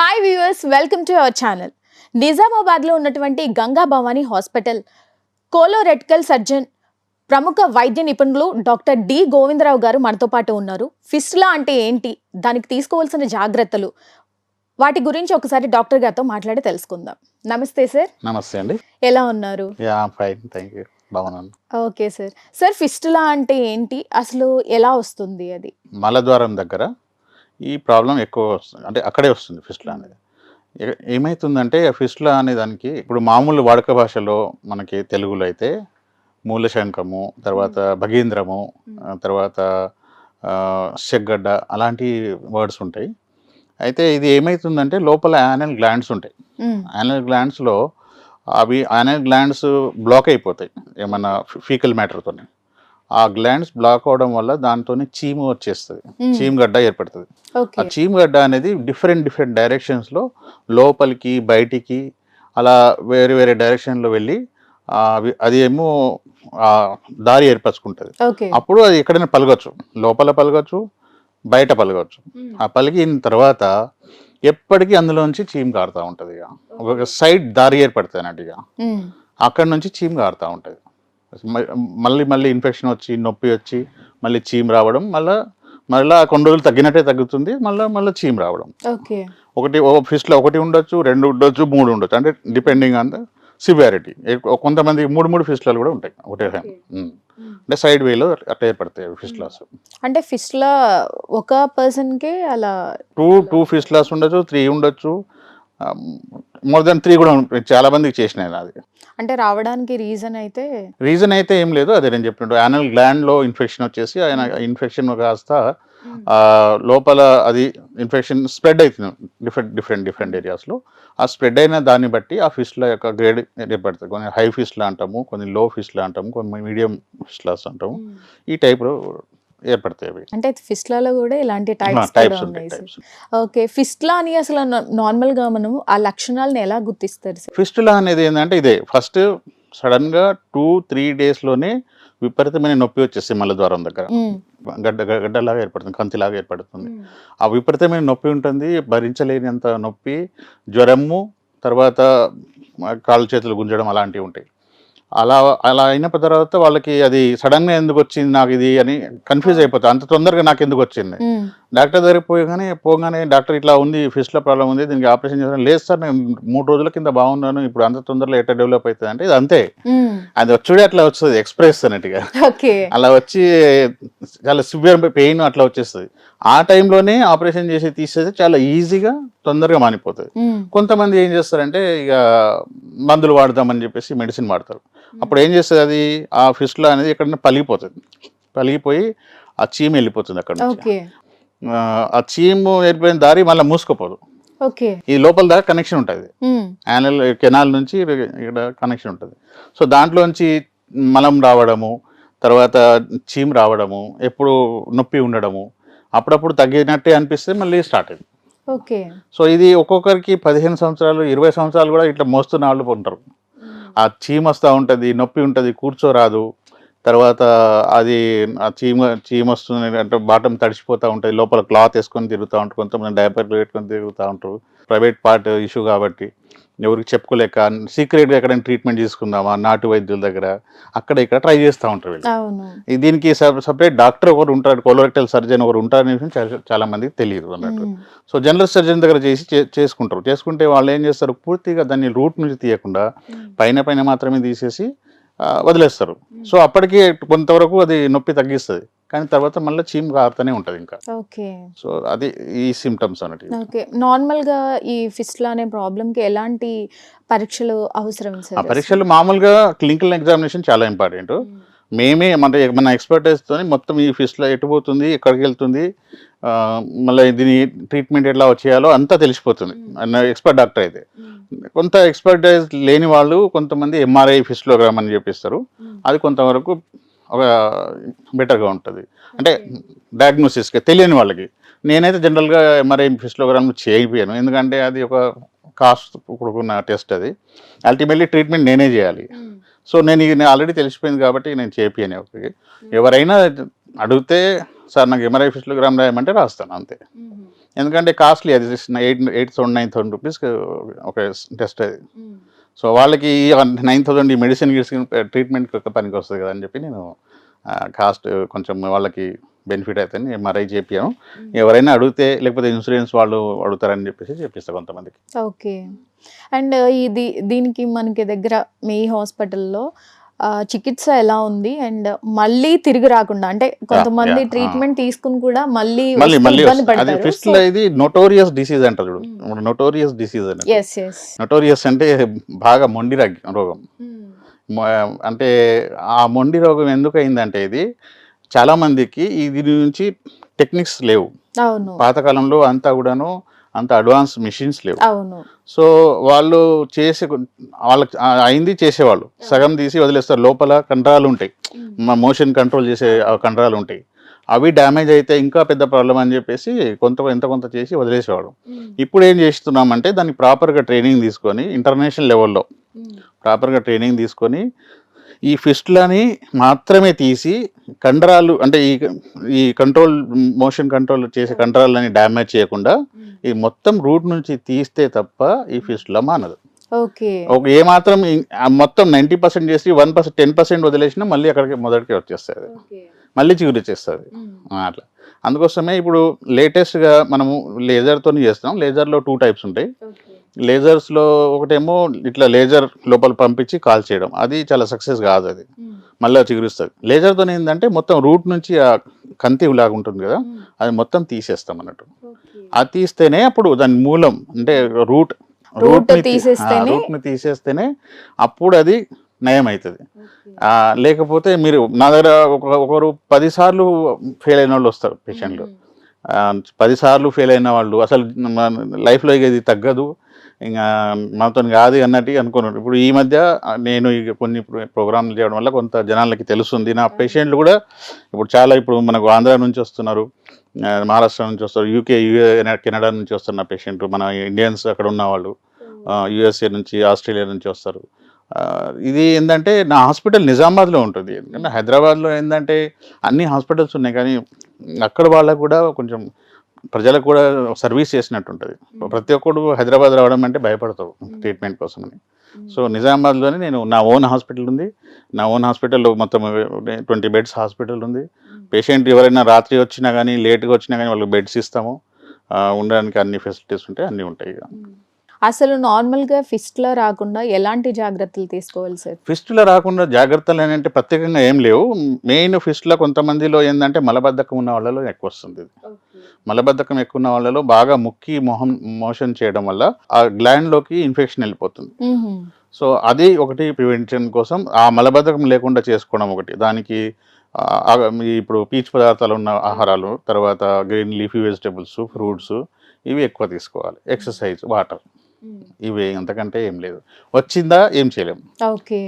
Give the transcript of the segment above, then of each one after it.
Hi viewers welcome to our channel నిజామాబాద్లో ఉన్నటువంటి Ganga Bhavani hospital colorectal surgeon ప్రముఖ వైద్య నిపుణులు డాక్టర్ డి గోవిందరావు గారు మనతో పాటు ఉన్నారు. ఫిస్టులా అంటే ఏంటి? దానికి తీసుకోవాల్సిన జాగ్రత్తలు. వాటి గురించి ఒకసారి డాక్టర్ గారితో మాట్లాడి తెలుసుకుందాం. నమస్తే సార్. నమస్తే అండి. ఎలా ఉన్నారు? Okay sir. సార్ ఫిస్టులా అంటే ఏంటి? అసలు ఎలా వస్తుంది అది? మలద్వారం దగ్గర ఈ ప్రాబ్లం ఎక్కువ వస్తుంది. అంటే అక్కడే వస్తుంది ఫిస్టులా అనేది. ఏ- ఏమవుతుందంటే ఫిస్టులా అనే దానికి ఇప్పుడు మామూలు వాడుక భాషలో మనకి తెలుగులో అయితే మూలశంఖము తర్వాత భగీంద్రము ఆ తర్వాత ఆ, చెగ్గడ్డ అలాంటి వర్డ్స్ ఉంటాయి. అయితే ఇది ఏమవుతుందంటే లోపల యానల్ గ్లాండ్స్ ఉంటాయి. యానల్ గ్లాండ్స్లో అవి యానల్ గ్లాండ్స్ బ్లాక్ అయిపోతాయి. ఏమన్నా ఫీకల్ మ్యాటర్తో ఆ గ్లాండ్స్ బ్లాక్ అవడం వల్ల దాంతో చీము వచ్చేస్తుంది. మ్మ్. చీమ్ గడ్డ ఏర్పడుతుంది. ఆ ఓకే చీమ్ గడ్డ అనేది డిఫరెంట్ డిఫరెంట్ డైరెక్షన్స్లో లోపలికి బయటికి అలా వేరే వేరే డైరెక్షన్లో వెళ్ళి అది ఏమో ఆ, దారి ఏర్పరచుకుంటుంది. అప్పుడు అది ఎక్కడైనా పలగొచ్చు. లోపల పలగొచ్చు బయట పలగొచ్చు. ఆ పలికిన తర్వాత ఎప్పటికీ అందులోంచి చీమ్ కారుతూ ఉంటుంది ఇక. ఒక సైడ్ దారి ఏర్పడుతుంది అన్నట్టు ఇక. అక్కడ నుంచి చీమ్ కారుతూ ఉంటుంది. మళ్ళీ మళ్ళీ ఇన్ఫెక్షన్ వచ్చి నొప్పి వచ్చి మళ్ళీ చీమ్ రావడం మళ్ళీ మళ్ళీ కొన్ని రోజులు తగ్గినట్టే తగ్గుతుంది మళ్ళీ మళ్ళీ చీమ్ రావడం. ఓకే. ఒకటి ఓ ఫిష్లో ఒకటి ఉండొచ్చు రెండు ఉండొచ్చు మూడు ఉండొచ్చు అంటే డిపెండింగ్ ఆన్ ద సివియారిటీ కొంతమంది మూడు మూడు ఫిష్లాలు కూడా ఉంటాయి ఒకటే టైం. అంటే సైడ్ వేలో అట్లా ఏర్పడతాయి ఫిష్లాస్ అంటే ఫిస్టులా ఒక పర్సన్కే అలా టూ టూ ఫిష్లాస్ ఉండొచ్చు త్రీ ఉండొచ్చు మోర్ దెన్ త్రీ కూడా. చాలా మందికి చేసినాయి అది అంటే రావడానికి రీజన్ అయితే రీజన్ అయితే ఏం లేదు. అదే నేను చెప్పినట్టు యానల్ గ్లాండ్లో ఇన్ఫెక్షన్ వచ్చేసి ఆయన ఇన్ఫెక్షన్ కాస్త ఆ, లోపల అది ఇన్ఫెక్షన్ స్ప్రెడ్ అవుతుంది డిఫరెంట్ డిఫరెంట్ డిఫరెంట్ ఏరియాస్లో ఆ స్ప్రెడ్ అయిన దాన్ని బట్టి ఆ ఫిష్ల యొక్క గ్రేడ్ ఏర్పడుతుంది. కొన్ని హై ఫిష్లా అంటాము కొన్ని లో ఫిష్లా అంటాము కొన్ని మీడియం ఫిష్లాస్ అంటాము. ఈ టైప్లో ఏర్పడతాయి అవి. అంటే ఫిస్ట్లలో కూడా ఇలాంటి టైప్స్ టైప్స్ ఉంటాయి ఓకే ఫిస్ట్లా అని అసలు నార్మల్గా మనం ఆ లక్షణాలను ఎలా గుర్తిస్తారు ఫిస్టులా అనేది ఏంటంటే ఇదే ఫస్ట్ సడన్గా టూ త్రీ డేస్లోనే విపరీతమైన నొప్పి వచ్చేసి మలద్వారం దగ్గర. గడ్డ గడ్డ- గడ్డలాగా ఏర్పడుతుంది కంతిలాగా ఏర్పడుతుంది. ఆ విపరీతమైన నొప్పి ఉంటుంది భరించలేనంత నొప్పి జ్వరము తర్వాత కాళ్ళు చేతులు గుంజడం అలాంటివి ఉంటాయి. అలా అలా అయిన తర్వాత వాళ్ళకి అది సడన్గా ఎందుకు వచ్చింది నాకు ఇది అని కన్ఫ్యూజ్ అయిపోతుంది అంత తొందరగా నాకు ఎందుకు వచ్చింది? డాక్టర్ దగ్గరికి పోయగానే పోగానే డాక్టర్ ఇట్లా ఉంది ఫిస్ట్లో ప్రాబ్లం ఉంది దీనికి ఆపరేషన్ చేస్తాను లేదు సార్ నేను మూడు రోజుల కింద బాగున్నాను ఇప్పుడు అంత తొందరలో ఎట్లా డెవలప్ అవుతుంది అంటే ఇది అంతే. అది వచ్చుడే అట్లా వస్తుంది ఎక్స్ప్రెస్ అన్నట్టుగా. ఓకే. అలా వచ్చి చాలా సివియర్ పెయిన్ అట్లా వచ్చేస్తుంది. ఆ టైంలోనే ఆపరేషన్ చేసి తీసేది చాలా ఈజీగా తొందరగా మానిపోతుంది. కొంతమంది ఏం చేస్తారంటే ఇక మందులు వాడదామని చెప్పేసి మెడిసిన్ వాడతారు. అప్పుడు ఏం చేస్తుంది అది? ఆ ఫిస్ట్లో అనేది ఎక్కడైనా పలిగిపోతుంది. పలిగిపోయి ఆ చీమ వెళ్ళిపోతుంది అక్కడ ఆ, చీము వెళ్ళిపోయిన దారి మళ్ళీ మూసుకుపోదు. ఓకే. ఈ లోపల దాకా కనెక్షన్ ఉంటుంది. యానల్ కెనాల్ నుంచి ఇక్కడ కనెక్షన్ ఉంటుంది. సో దాంట్లోంచి మలం రావడము తర్వాత చీమ్ రావడము ఎప్పుడు నొప్పి ఉండడము అప్పుడప్పుడు తగ్గినట్టే అనిపిస్తే మళ్ళీ స్టార్ట్ అయింది. ఓకే. సో ఇది ఒక్కొక్కరికి పదిహేను సంవత్సరాలు ఇరవై సంవత్సరాలు కూడా ఇట్లా మోస్తున్న వాళ్ళు ఉంటారు. ఆ చీమ వస్తూ ఉంటుంది నొప్పి ఉంటుంది కూర్చోరాదు తర్వాత అది ఆ చీమ చీమ వస్తుంది అంటే బాటం తడిచిపోతూ ఉంటుంది లోపల క్లాత్ వేసుకొని తిరుగుతూ ఉంటారు. కొంతమంది డైపర్లు పెట్టుకొని తిరుగుతూ ఉంటారు. ప్రైవేట్ పార్ట్ ఇష్యూ కాబట్టి ఎవరికి చెప్పుకోలేక సీక్రెట్గా ఎక్కడైనా ట్రీట్మెంట్ తీసుకుందామా నాటు వైద్యుల దగ్గర? అక్కడ ఇక్కడ ట్రై చేస్తూ ఉంటారు వీళ్ళు. దీనికి సపరేట్ డాక్టర్ ఒకరు ఉంటారు. కొలోరెక్టల్ సర్జన్ ఒకరు ఉంటారు అనే విషయం చాలా- మందికి తెలియదు అన్నట్టు. సో జనరల్ సర్జన్ దగ్గర చేసి చేసుకుంటారు. చేసుకుంటే వాళ్ళు ఏం చేస్తారు? పూర్తిగా దాన్ని రూట్ నుంచి తీయకుండా పైన పైన మాత్రమే తీసేసి వదిలేస్తారు. సో అప్పటికి కొంతవరకు అది నొప్పి తగ్గిస్తుంది. కానీ తర్వాత మళ్ళీ చీమ్ కారుతూనే ఉంటుంది ఇంకా. ఓకే. సో అది ఈ సిమ్టమ్స్ అన్నట్టు. ఓకే. నార్మల్గా ఈ ఫిస్ట్లా అనే ప్రాబ్లమ్కి ఎలాంటి పరీక్షలు అవసరం పరీక్షలు మామూలుగా క్లినికల్ ఎగ్జామినేషన్ చాలా ఇంపార్టెంట్ మేమే మన మన ఎక్స్పర్టైజ్తో మొత్తం ఈ ఫిస్ట్లో ఎటు పోతుంది ఎక్కడికి వెళ్తుంది మళ్ళీ దీని ట్రీట్మెంట్ ఎట్లా చేయాలో అంతా తెలిసిపోతుంది. ఎక్స్పర్ట్ డాక్టర్ అయితే. కొంత ఎక్స్పర్టైజ్ లేని వాళ్ళు కొంతమంది ఎంఆర్ఐ ఫిస్లోగ్రామ్ అని చెప్పిస్తారు. అది కొంతవరకు ఒక బెటర్గా ఉంటుంది. అంటే డయాగ్నోసిస్గా తెలియని వాళ్ళకి. నేనైతే జనరల్గా ఎంఆర్ఐ ఫిస్లోగ్రామ్ చేయకపోయాను. ఎందుకంటే అది ఒక కాస్ట్ కూడుకున్న టెస్ట్ అది. అల్టిమేట్లీ ట్రీట్మెంట్ నేనే చేయాలి. సో నేను ఇది ఆల్రెడీ తెలిసిపోయింది కాబట్టి నేను చేపియను ఎవరికి. ఎవరైనా అడిగితే సార్ నాకు ఎంఆర్ఐ ఫిస్టోగ్రామ్ రాయమంటే రాస్తాను అంతే. ఎందుకంటే కాస్ట్లీ అది eight eight thousand nine thousand rupees ఒక టెస్ట్ అది. సో వాళ్ళకి నైన్ థౌసండ్ ఈ మెడిసిన్ ట్రీట్మెంట్ పనికి వస్తుంది కదా అని చెప్పి నేను కాస్ట్ కొంచెం వాళ్ళకి బెనిఫిట్ అయితే ఎంఆర్ఐ చేపియాను ఎవరైనా అడిగితే లేకపోతే ఇన్సూరెన్స్ వాళ్ళు అడుగుతారని చెప్పేసి చెప్పిస్తాను కొంతమందికి. ఓకే. అండ్ ఇది దీనికి మనకి దగ్గర మీ హాస్పిటల్లో చికిత్స ఎలా ఉంది? అండ్ మళ్ళీ తిరిగి రాకుండా అంటే కొంతమంది ట్రీట్మెంట్ తీసుకుని కూడా మళ్ళీ. అది పడతారు. ఫిస్ట్ ఇది నొటోరియస్ డిసీజ్ అంటారు చూడు. నొటోరియస్ డిసీజ్ అని నొటోరియస్ అంటే బాగా మొండి రగ్- అంటే ఆ మొండి రోగం ఎందుకు అయిందంటే ఇది చాలా మందికి ఇది నుంచి టెక్నిక్స్ లేవు. పాతకాలంలో అంతా కూడాను అంత అడ్వాన్స్ మిషన్స్ లేవు. సో వాళ్ళు చేసే వాళ్ళకి అయింది చేసేవాళ్ళు. సగం తీసి వదిలేస్తారు. లోపల కండరాలు ఉంటాయి. మా మోషన్ కంట్రోల్ చేసే కండరాలు ఉంటాయి. అవి డ్యామేజ్ అయితే ఇంకా పెద్ద ప్రాబ్లం అని చెప్పేసి కొంత ఎంత కొంత చేసి వదిలేసేవాడు. ఇప్పుడు ఏం చేస్తున్నామంటే దానికి ప్రాపర్గా ట్రైనింగ్ తీసుకొని ఇంటర్నేషనల్ లెవెల్లో ప్రాపర్గా ట్రైనింగ్ తీసుకొని ఈ ఫిస్ట్లని మాత్రమే తీసి కండరాలు అంటే ఈ ఈ కంట్రోల్ మోషన్ కంట్రోల్ చేసే కండరాలని డ్యామేజ్ చేయకుండా ఈ మొత్తం రూట్ నుంచి తీస్తే తప్ప ఈ ఫిస్ట్లా మానదు. ఓకే. ఏ మాత్రం మొత్తం నైంటీ పర్సెంట్ చేసి వన్ పర్సెంట్ టెన్ పర్సెంట్ వదిలేసినా మళ్ళీ అక్కడికి మొదటికి వచ్చేస్తుంది. మళ్ళీ చిగురిచ్చేస్తుంది అట్లా. అందుకోసమే ఇప్పుడు లేటెస్ట్గా మనము లేజర్తో చేస్తాం లేజర్లో టూ టైప్స్ ఉంటాయి. లేజర్స్లో ఒకటేమో ఇట్లా లేజర్ లోపల పంపించి కాల్ చేయడం. అది చాలా సక్సెస్ కాదు అది. మళ్ళీ చిగురిస్తుంది. లేజర్తో ఏంటంటే మొత్తం రూట్ నుంచి ఆ కంతి లాగా ఉంటుంది కదా అది మొత్తం తీసేస్తాం అన్నట్టు. అది తీస్తేనే అప్పుడు దాని మూలం అంటే రూట్ రూట్ని తీసేస్తేనే అప్పుడు అది నయం అవుతుంది లేకపోతే మీరు నా దగ్గర ఒక ఒకరు పది సార్లు ఫెయిల్ అయిన వాళ్ళు వస్తారు పేషెంట్లు. ఆ, పది సార్లు ఫెయిల్ అయిన వాళ్ళు అసలు లైఫ్లో ఇది తగ్గదు. ఇంకా మనతో కాదు అన్నట్టు అనుకున్నారు ఇప్పుడు ఈ మధ్య నేను ఇక కొన్ని ప్రోగ్రాంలు చేయడం వల్ల కొంత జనాలకి తెలుస్తుంది. నా పేషెంట్లు కూడా ఇప్పుడు చాలా ఇప్పుడు మనకు ఆంధ్ర నుంచి వస్తున్నారు. మహారాష్ట్ర నుంచి వస్తారు. యూకే యూఏ కెనడా నుంచి వస్తున్న పేషెంట్ మన ఇండియన్స్ అక్కడ ఉన్న వాళ్ళు. యుఎస్ఏ నుంచి ఆస్ట్రేలియా నుంచి వస్తారు. ఇది ఏంటంటే నా హాస్పిటల్ నిజామాబాద్లో ఉంటుంది. ఎందుకంటే హైదరాబాద్లో ఏంటంటే అన్ని హాస్పిటల్స్ ఉన్నాయి. కానీ అక్కడ వాళ్ళకు కూడా కొంచెం ప్రజలకు కూడా సర్వీస్ చేసినట్టు ఉంటుంది ప్రతి ఒక్కడు హైదరాబాద్ రావడం అంటే భయపడతావు ట్రీట్మెంట్ కోసం అని సో నిజామాబాద్లోనే నేను నా ఓన్ హాస్పిటల్ ఉంది. నా ఓన్ హాస్పిటల్లో మొత్తం ట్వంటీ బెడ్స్ హాస్పిటల్ ఉంది. పేషెంట్ ఎవరైనా రాత్రి వచ్చినా కానీ లేట్గా వచ్చినా కానీ వాళ్ళకి బెడ్స్ ఇస్తాము. ఉండడానికి అన్ని ఫెసిలిటీస్ ఉంటాయి అన్నీ ఉంటాయి ఇక. అసలు నార్మల్గా ఫిస్ట్లో రాకుండా ఎలాంటి జాగ్రత్తలు తీసుకోవాలి సార్? ఫిస్టులో రాకుండా జాగ్రత్తలు ఏంటంటే ప్రత్యేకంగా ఏం లేవు. మెయిన్ ఫిస్టులో కొంతమందిలో ఏంటంటే మలబద్ధకం ఉన్న వాళ్ళలో ఎక్కువ వస్తుంది ఇది. మలబద్ధకం ఎక్కువ ఉన్న వాళ్ళలో బాగా ముక్కి మొహం మోషన్ చేయడం వల్ల ఆ గ్లాండ్లోకి ఇన్ఫెక్షన్ వెళ్ళిపోతుంది. సో అది ఒకటి ప్రివెన్షన్ కోసం. ఆ మలబద్ధకం లేకుండా చేసుకోవడం ఒకటి. దానికి ఇప్పుడు పీచు పదార్థాలు ఉన్న ఆహారాలు తర్వాత గ్రీన్ లీఫీ వెజిటబుల్స్ ఫ్రూట్స్ ఇవి ఎక్కువ తీసుకోవాలి. ఎక్సర్సైజ్ వాటర్ ఇవి అంతకంటే ఏం లేదు. వచ్చిందా ఏం చేయలేము ఓకే.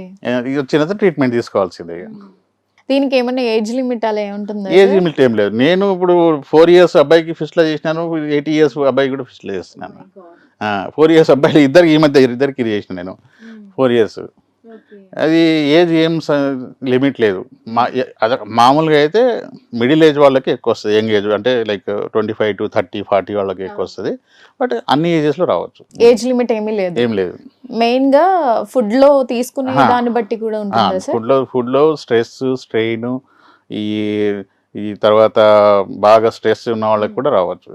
వచ్చినంత ట్రీట్మెంట్ తీసుకోవాల్సిందే. దీనికి ఏమైనా ఏజ్ లిమిట్ అలా ఏముంటుందా? ఏజ్ లిమిట్ ఏం లేదు. నేను ఇప్పుడు ఫోర్ ఇయర్స్ అబ్బాయికి ఫిస్ట్లో చేసినాను ఎయిటీ ఇయర్స్ అబ్బాయికి కూడా ఫిస్ట్లో చేస్తున్నాను. ఫోర్ ఇయర్స్ అబ్బాయిలు ఇద్దరికి ఈ మధ్య ఇద్దరికి చేసిన నేను. ఫోర్ ఇయర్స్ అది ఏజ్ ఏం లిమిట్ లేదు. మా మామూలుగా అయితే మిడిల్ ఏజ్ వాళ్ళకి ఎక్కువ వస్తుంది యంగ్ ఏజ్ అంటే like twenty five to thirty forty వాళ్ళకి ఎక్కువ వస్తుంది బట్ అన్ని ఏజెస్లో రావచ్చు. ఏజ్ లిమిట్ ఏమీ లేదు. ఏం లేదు. మెయిన్గా ఫుడ్లో తీసుకునే. దాన్ని బట్టి కూడా ఉంటుందా ఫుడ్లో ఫుడ్లో స్ట్రెస్ స్ట్రెయిన్ ఈ ఈ తర్వాత బాగా స్ట్రెస్ ఉన్న వాళ్ళకి కూడా రావచ్చు.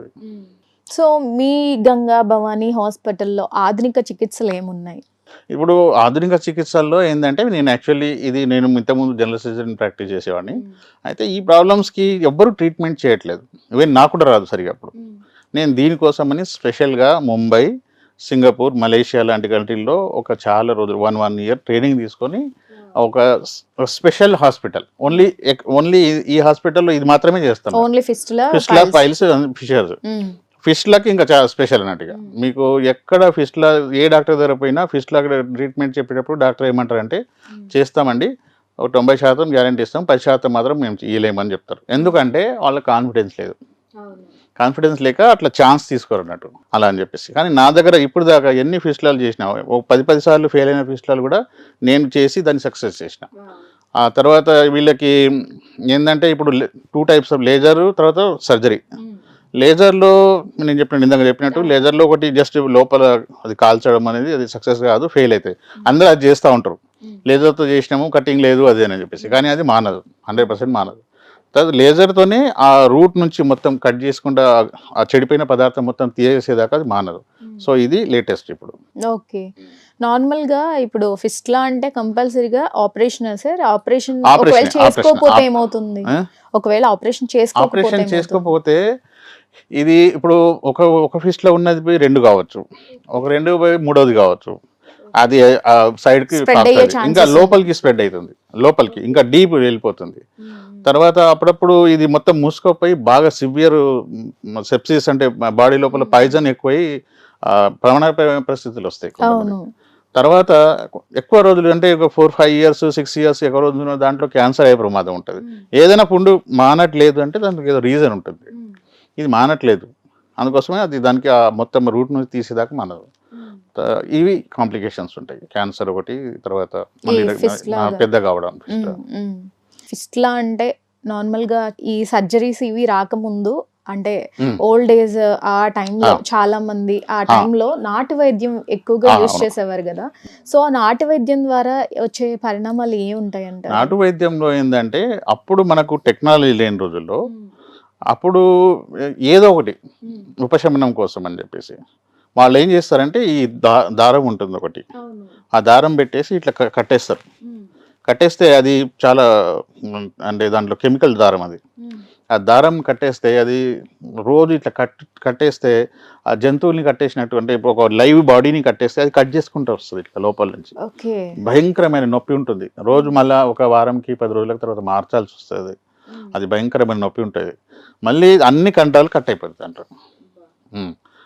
సో మీ గంగా భవానీ హాస్పిటల్లో ఆధునిక చికిత్సలు ఏమున్నాయి? ఇప్పుడు ఆధునిక చికిత్సల్లో ఏంటంటే నేను యాక్చువల్లీ ఇది నేను ఇంతకుముందు జనరల్ సర్జన్ ప్రాక్టీస్ చేసేవాడిని. అయితే ఈ ప్రాబ్లమ్స్కి ఎవ్వరు ట్రీట్మెంట్ చేయట్లేదు. ఈవెన్ నాకు కూడా రాదు సరిగా అప్పుడు. నేను దీనికోసమని స్పెషల్గా ముంబై సింగపూర్ మలేషియా లాంటి కంట్రీల్లో ఒక చాలా రోజులు వన్ వన్ ఇయర్ ట్రైనింగ్ తీసుకొని ఒక స్పెషల్ హాస్పిటల్. ఓన్లీ ఓన్లీ ఈ హాస్పిటల్లో ఇది మాత్రమే చేస్తాను only fistula fistula piles fissures. ఫిష్లకి ఇంకా చాలా స్పెషల్ అన్నట్టుగా మీకు ఎక్కడ ఫిష్లా ఏ డాక్టర్ దగ్గర పోయినా ఫిష్లా ట్రీట్మెంట్ చెప్పేటప్పుడు డాక్టర్ ఏమంటారంటే చేస్తామండి ఒక తొంభై శాతం గ్యారంటీ ఇస్తాం పది శాతం మాత్రం మేము ఇయ్యలేమని చెప్తారు. ఎందుకంటే వాళ్ళకి కాన్ఫిడెన్స్ లేదు. కాన్ఫిడెన్స్ లేక అట్లా ఛాన్స్ తీసుకోరు అన్నట్టు. అలా అని చెప్పేసి. కానీ నా దగ్గర ఇప్పుడు దాకా ఎన్ని ఫిస్టులాలు చేసినా ఓ పది పది సార్లు ఫెయిల్ అయిన ఫిస్టులాలు కూడా నేను చేసి దాన్ని సక్సెస్ చేసిన. ఆ తర్వాత వీళ్ళకి ఏంటంటే ఇప్పుడు టూ టైప్స్ ఆఫ్ లేజర్ తర్వాత సర్జరీ లేజర్లో నేను చెప్పినట్టు ఇందాక చెప్పినట్టు లేజర్లో ఒకటి జస్ట్ లోపల అది కాల్చడం అనేది అది సక్సెస్ కాదు ఫెయిల్ అవుతాయి అందరూ అది చేస్తూ ఉంటారు. లేజర్తో చేసినాము కటింగ్ లేదు అదే అని చెప్పేసి. కానీ అది మానదు హండ్రెడ్ పర్సెంట్ మానదు. తర్వాత లేజర్తోనే ఆ రూట్ నుంచి మొత్తం కట్ చేసుకుంటా ఆ చెడిపోయిన పదార్థం మొత్తం తీసేదాకా అది మానదు. సో ఇది లేటెస్ట్ ఇప్పుడు. ఓకే. నార్మల్గా ఇప్పుడు ఫిస్ట్లా అంటే కంపల్సరీగా ఆపరేషన్ సార్. ఆపరేషన్ ఒకవేళ. చేసుకోకపోతే ఏమవుతుంది? ఒకవేళ ఆపరేషన్ చేసుకోకపోతే ఆపరేషన్? చేసుకోకపోతే ఇది ఇప్పుడు ఒక ఒక ఫిస్ట్లో ఉన్నది పోయి రెండు కావచ్చు. ఒక రెండు పోయి మూడోది కావచ్చు. అది ఆ సైడ్కి Spread పాకుతుంది. అయ్యే chances ఇంకా. లోపలికి స్ప్రెడ్ అవుతుంది. లోపలికి ఇంకా డీప్ వెళ్ళిపోతుంది. తర్వాత అప్పుడప్పుడు ఇది మొత్తం మూసుకుపోయి బాగా సివియర్ సెప్సిస్ అంటే బాడీ లోపల పాయిజన్ ఎక్కువై ఆ, ప్రాణాపాయ పరిస్థితులు వస్తాయి తర్వాత ఎక్కువ రోజులు అంటే ఒక four five years six years ఎక్కువ రోజులు దాంట్లో క్యాన్సర్ అయ్యే ప్రమాదం ఉంటుంది. ఏదైనా పుండు మానట్లేదు అంటే దానికి ఏదో రీజన్ ఉంటుంది. ఇది మానట్లేదు అందుకోసమే అది దానికి ఆ మొత్తం రూట్ నుంచి తీసేదాకా మానదు ఇవి కాంప్లికేషన్స్ ఉంటాయి క్యాన్సర్ ఒకటి తర్వాత. పెద్ద కావడం. ఫిస్ట్లా అంటే నార్మల్గా ఈ సర్జరీస్ ఇవి రాకముందు అంటే. ఓల్డ్ ఏజ్ ఆ టైంలో. చాలా మంది ఆ. టైంలో నాటు వైద్యం ఎక్కువగా యూజ్. చేసేవారు కదా సో ఆ నాటు వైద్యం ద్వారా వచ్చే పరిణామాలు ఏ ఉంటాయి అంటారు నాటు వైద్యంలో ఏంటంటే అప్పుడు మనకు టెక్నాలజీ లేని రోజుల్లో అప్పుడు ఏదో ఒకటి ఉపశమనం కోసం అని చెప్పేసి. వాళ్ళు ఏం చేస్తారంటే ఈ దా దారం ఉంటుంది ఒకటి ఆ దారం పెట్టేసి ఇట్లా కట్టేస్తారు. కట్టేస్తే అది చాలా అంటే దాంట్లో కెమికల్ దారం అది. ఆ దారం కట్టేస్తే అది రోజు ఇట్లా కట్ కట్టేస్తే ఆ జంతువుల్ని కట్టేసినట్టు అంటే ఇప్పుడు ఒక లైవ్ బాడీని కట్టేస్తే అది కట్ చేసుకుంటూ వస్తుంది ఇట్లా లోపల నుంచి. భయంకరమైన నొప్పి ఉంటుంది. రోజు మళ్ళా ఒక వారంకి పది రోజుల తర్వాత మార్చాల్సి వస్తుంది. అది భయంకరమైన నొప్పి ఉంటుంది. మళ్ళీ అన్ని కంటాలు కట్ అయిపోతుంది అంటారు.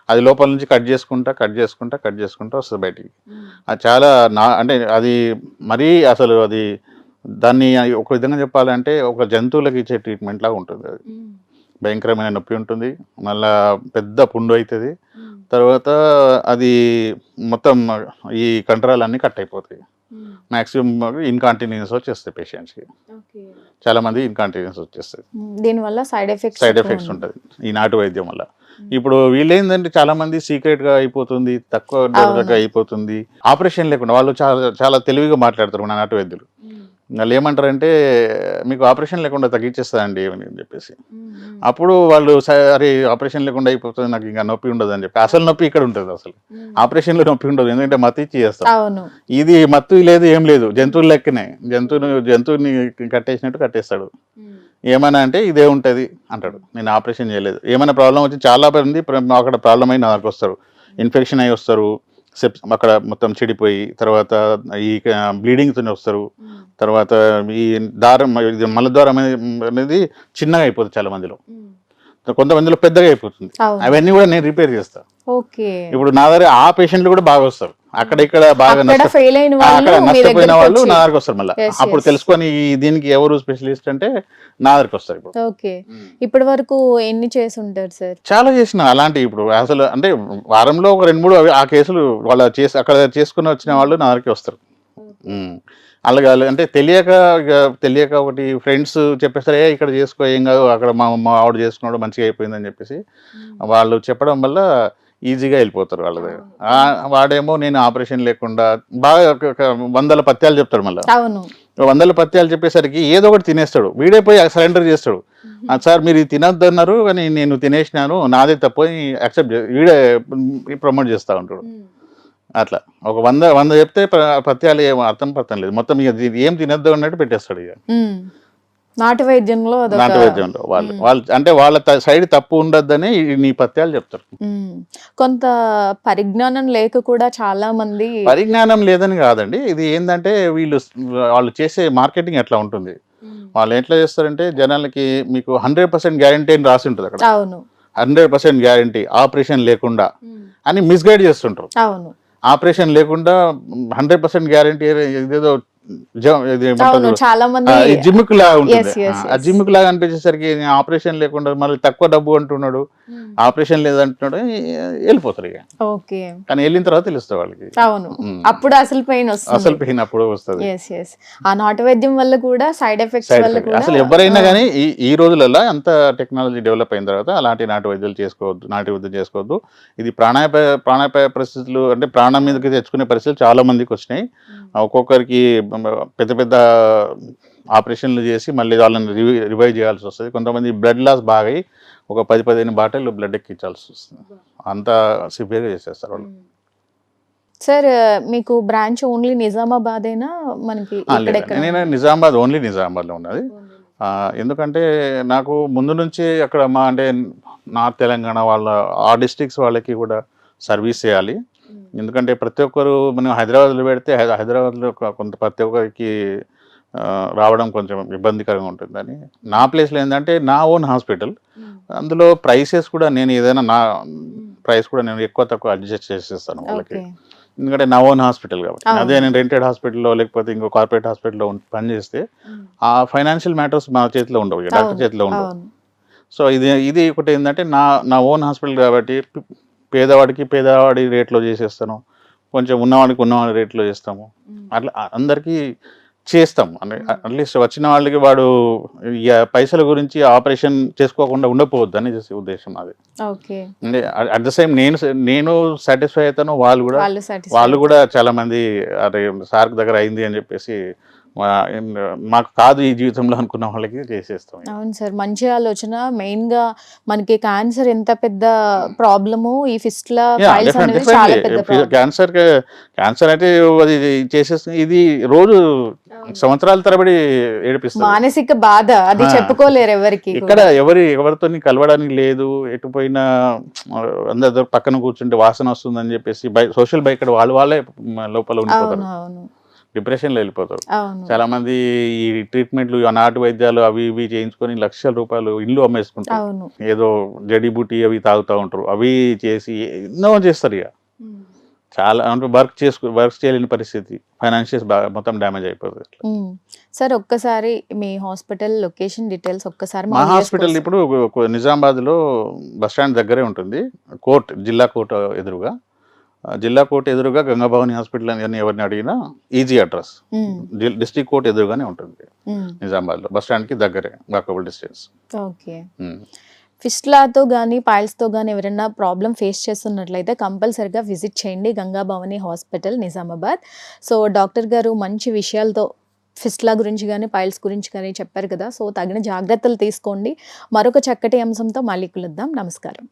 అది లోపల నుంచి కట్ చేసుకుంటా కట్ చేసుకుంటా కట్ చేసుకుంటా వస్తుంది బయటికి. అది చాలా నా అంటే అది మరీ అసలు అది దాన్ని ఒక విధంగా చెప్పాలంటే ఒక జంతువులకు ఇచ్చే ట్రీట్మెంట్ లాగా ఉంటుంది అది. భయంకరమైన నొప్పి ఉంటుంది. మళ్ళా పెద్ద పుండు అవుతుంది తర్వాత అది మొత్తం ఈ కండరాలు అన్నీ కట్ అయిపోతాయి. మ్యాక్సిమం ఇన్కాంటిన్యూస్ వచ్చేస్తాయి పేషెంట్స్కి చాలా మంది ఇన్కాంటిన్యూస్ వచ్చేస్తాయి దీనివల్ల సైడ్ ఎఫెక్ట్స్ సైడ్ ఎఫెక్ట్స్ ఉంటుంది ఈ నాటు వైద్యం వల్ల. ఇప్పుడు వీళ్ళు ఏంటంటే చాలా మంది సీక్రెట్గా అయిపోతుంది తక్కువ అయిపోతుంది. ఆపరేషన్ లేకుండా వాళ్ళు చాలా చాలా తెలివిగా మాట్లాడతారు మన నాటు వైద్యులు. వాళ్ళు ఏమంటారంటే మీకు ఆపరేషన్ లేకుండా తగ్గించేస్తారండి అని చెప్పేసి. అప్పుడు వాళ్ళు సరే ఆపరేషన్ లేకుండా అయిపోతుంది నాకు ఇంకా నొప్పి ఉండదు అని చెప్పి. అసలు నొప్పి ఇక్కడ ఉంటుంది అసలు. ఆపరేషన్లో నొప్పి ఉండదు ఎందుకంటే మత్తు ఇచ్చి చేస్తాం. ఇది మత్తు లేదు ఏం లేదు జంతువులు లెక్కనే. జంతువుని జంతువుని కట్టేసినట్టు కట్టేస్తాడు. ఏమైనా అంటే ఇదే ఉంటుంది అంటాడు. నేను ఆపరేషన్ చేయలేదు. ఏమైనా ప్రాబ్లం వచ్చి చాలా మంది అక్కడ ప్రాబ్లం అయి నా దగ్గరకు వస్తారు. ఇన్ఫెక్షన్ అయి వస్తారు. సెప్ అక్కడ మొత్తం చెడిపోయి తర్వాత ఈ బ్లీడింగ్తో వస్తారు. తర్వాత ఈ దారం ఇది మలద్వారం అనేది అనేది చిన్నగా అయిపోతుంది చాలా మందిలో కొంతమందిలో పెద్దగా అయిపోతుంది. అవును. అవన్నీ కూడా నేను రిపేర్ చేస్తాను ఇప్పుడు నా దగ్గర ఆ పేషెంట్లు కూడా బాగా వస్తారు. అక్కడ ఇక్కడ బాగా అక్కడ నష్టపోయిన వాళ్ళు నా దగ్గరకు వస్తారు మళ్ళీ. అప్పుడు. తెలుసుకొని దీనికి ఎవరు స్పెషలిస్ట్ అంటే నా దగ్గరకు వస్తారు ఇప్పుడు. ఓకే. ఇప్పటి వరకు ఎన్ని చేసి ఉంటారు సార్? చాలా చేసిన అలాంటి ఇప్పుడు అసలు అంటే వారంలో ఒక రెండు మూడు ఆ కేసులు వాళ్ళ చేసి అక్కడ చేసుకుని వచ్చిన వాళ్ళు నా దగ్గరికి వస్తారు. ఉమ్. అలాగే వాళ్ళు అంటే తెలియక ఇక తెలియక ఒకటి ఫ్రెండ్స్ చెప్పేస్తారు ఏ ఇక్కడ చేసుకో ఏం కాదు అక్కడ మా మా ఆవిడ చేసుకున్నాడు మంచిగా అయిపోయిందని చెప్పేసి వాళ్ళు చెప్పడం వల్ల ఈజీగా వెళ్ళిపోతారు వాళ్ళ దగ్గర. వాడేమో నేను ఆపరేషన్ లేకుండా బాగా వందల పత్యాలు చెప్తాడు మళ్ళీ. వందల పత్యాలు చెప్పేసరికి ఏదో ఒకటి తినేస్తాడు. వీడే పోయి సరెండర్ చేస్తాడు. "ఆ, సార్ మీరు ఇది తినొద్దు అన్నారు కానీ నేను తినేసినాను నాదే తప్పు యాక్సెప్ట్ వీడే ప్రమోట్ చేస్తూ ఉంటాడు. అట్లా. ఒక వంద వంద చెప్తే పత్యాలు ఏం అర్థం పర్థం లేదు. మొత్తం ఇక ఇది ఏం తినొద్దు అన్నట్టు పెట్టేస్తాడు ఇక. నాటు వైద్యంలో నాటు వైద్యంలో వాళ్ళు వాళ్ళు అంటే వాళ్ళ సైడ్ తప్పు ఉండొద్దని నీ పత్యాలు చెప్తారు. కొంత పరిజ్ఞానం లేక కూడా చాలా మంది పరిజ్ఞానం లేదని కాదండి. ఇది ఏంటంటే వీళ్ళు వాళ్ళు చేసే మార్కెటింగ్ ఎట్లా ఉంటుంది? వాళ్ళు ఎట్లా చేస్తారంటే జనాలకి మీకు హండ్రెడ్ పర్సెంట్ గ్యారంటీ అని రాసి ఉంటుంది అక్కడ. అవును. హండ్రెడ్ పర్సెంట్ గ్యారంటీ ఆపరేషన్ లేకుండా అని మిస్గైడ్ చేస్తుంటారు. అవును. ఆపరేషన్ లేకుండా హండ్రెడ్ పర్సెంట్ గ్యారంటీ ఏదేదో చాలా మంది జిమ్ముకు లాగా ఉంటుంది. ఆ. జిమ్ముకు లాగా అనిపించేసరికి ఆపరేషన్ లేకుండా మళ్ళీ తక్కువ డబ్బు అంటున్నాడు. ఆపరేషన్ లేదంటున్నాడు. వెళ్ళిపోతారు ఇక. ఓకే. కానీ వెళ్ళిన తర్వాత తెలుస్తుంది వాళ్ళకి. అవును. ఉమ్. అప్పుడు అసలు పెయిన్ అసలు పెయిన్ అప్పుడు వస్తుంది. ఆ నాటు వైద్యం వల్ల కూడా సైడ్ ఎఫెక్ట్స్ వల్ల అసలు ఎవరైనా కానీ ఈ ఈ రోజులలో అంత టెక్నాలజీ డెవలప్ అయిన తర్వాత అలాంటి నాటు వైద్యాలు చేసుకోవద్దు నాటు వైద్యం చేసుకోవద్దు. ఇది ప్రాణాపాయ ప్రాణాపాయ పరిస్థితులు అంటే ప్రాణం మీదకి తెచ్చుకునే పరిస్థితులు చాలా మందికి వచ్చినాయి. ఒక్కొక్కరికి పెద్ద పెద్ద ఆపరేషన్లు చేసి మళ్ళీ వాళ్ళని రివై రివైవ్ చేయాల్సి వస్తుంది. కొంతమంది బ్లడ్ లాస్ బాగా అయ్యి ఒక పది పదిహేను బాటిల్ బ్లడ్ ఎక్కించాల్సి వస్తుంది. అంత సివియర్గా చేసేస్తారు వాళ్ళు. సార్ మీకు బ్రాంచ్ ఓన్లీ నిజామాబాదేనా? మనకి. నేను నిజామాబాద్ ఓన్లీ నిజామాబాద్లో ఉన్నది. ఎందుకంటే నాకు ముందు నుంచి అక్కడ మా అంటే నార్త్ తెలంగాణ వాళ్ళ ఆ డిస్ట్రిక్ట్స్ వాళ్ళకి కూడా సర్వీస్ చేయాలి. ఎందుకంటే ప్రతి ఒక్కరు మనం హైదరాబాద్లో పెడితే హైదరాబాద్లో కొంత ప్రతి ఒక్కరికి రావడం కొంచెం ఇబ్బందికరంగా ఉంటుందని. నా ప్లేస్లో ఏంటంటే నా ఓన్ హాస్పిటల్. అందులో ప్రైసెస్ కూడా నేను ఏదైనా నా ప్రైస్ కూడా నేను ఎక్కువ తక్కువ అడ్జస్ట్ చేసేస్తాను వాళ్ళకి. ఎందుకంటే నా ఓన్ హాస్పిటల్ కాబట్టి. అదే నేను రెంటెడ్ హాస్పిటల్లో లేకపోతే ఇంకో కార్పొరేట్ హాస్పిటల్లో పనిచేస్తే ఆ ఫైనాన్షియల్ మ్యాటర్స్ మా చేతిలో ఉండవు. డాక్టర్ చేతిలో ఉండవు. సో ఇది ఇది ఒకటి ఏంటంటే నా నా ఓన్ హాస్పిటల్ కాబట్టి పేదవాడికి పేదవాడి రేట్లో చేసేస్తాను. కొంచెం ఉన్నవాడికి ఉన్నవాడి రేట్లో చేస్తాము. అట్లా అందరికీ చేస్తాం అంటే అట్లీస్ట్ వచ్చిన వాళ్ళకి వాడు పైసల గురించి ఆపరేషన్ చేసుకోకుండా ఉండకపోవద్దు అని చేసే ఉద్దేశం అది అంటే అట్ ద సేమ్ నేను నేను సాటిస్ఫై అవుతాను వాళ్ళు కూడా వాళ్ళు కూడా చాలా మంది అరే సార్ దగ్గర అయింది అని చెప్పేసి మాకు కాదు ఈ జీవితంలో అనుకున్న వాళ్ళకి చేసేస్తాం అవును సార్ మంచి ఆలోచన. మెయిన్గా మనకి క్యాన్సర్ ఎంత పెద్ద ప్రాబ్లము ఈ ఫిస్ట్ల ఫైల్స్ అనేవి చాలా పెద్ద problem. క్యాన్సర్ క్యాన్సర్ అయితే అది చేసేస్తుంది ఇది రోజు సంవత్సరాల తరబడి ఏడిపిస్తుంది. మానసిక బాధ అది. చెప్పుకోలేరు ఎవరికి. ఇక్కడ ఎవరి ఎవరితో కలవడానికి లేదు ఎటు పోయినా అందరి పక్కన కూర్చుంటే వాసన వస్తుందని చెప్పేసి బై సోషల్ బైక్ వాళ్ళు వాళ్ళే లోపల ఉండిపోతారు. అవును అవును డిప్రెషన్లో వెళ్ళిపోతారు. చాలా మంది ఈ ట్రీట్మెంట్లు నాటు వైద్యాలు అవి ఇవి చేయించుకొని లక్షల రూపాయలు ఇల్లు అమ్మేసుకుంటారు. ఏదో జడీబూటీ అవి తాగుతూ ఉంటారు. అవి చేసి ఎన్నో చేస్తారు ఇక. చాలా అంటే వర్క్ చేసుకు వర్క్ చేయలేని పరిస్థితి. ఫైనాన్షియల్స్ బాగా మొత్తం డ్యామేజ్ అయిపోతుంది. సార్ ఒక్కసారి మీ హాస్పిటల్ లొకేషన్ డీటెయిల్స్ ఒక్కసారి మా హాస్పిటల్ ఇప్పుడు నిజామాబాద్లో బస్ స్టాండ్ దగ్గరే ఉంటుంది. కోర్ట్ జిల్లా కోర్టు ఎదురుగా. జిల్లా కోర్టు ఎదురుగా గంగాభవాని హాస్పిటల్ అని ఎవరిని అడిగినా ఈజీ అడ్రస్. డిస్ట్రిక్ట్ కోర్ట్ ఎదురుగానే ఉంటుంది. నిజామాబాద్లో. బస్ స్టాండ్కి దగ్గరే వాకబుల్ డిస్టెన్స్. ఓకే. ఫిస్ట్లాతో కానీ పైల్స్తో కానీ ఎవరైనా ప్రాబ్లం ఫేస్ చేస్తున్నట్లయితే కంపల్సరిగా విజిట్ చేయండి Ganga Bhavani hospital Nizamabad. So doctor గారు మంచి విషయాలతో ఫిస్ట్లా గురించి కానీ పైల్స్ గురించి కానీ చెప్పారు కదా. సో తగిన జాగ్రత్తలు తీసుకోండి. మరొక చక్కటి అంశంతో మళ్ళీ కలుద్దాం. నమస్కారం.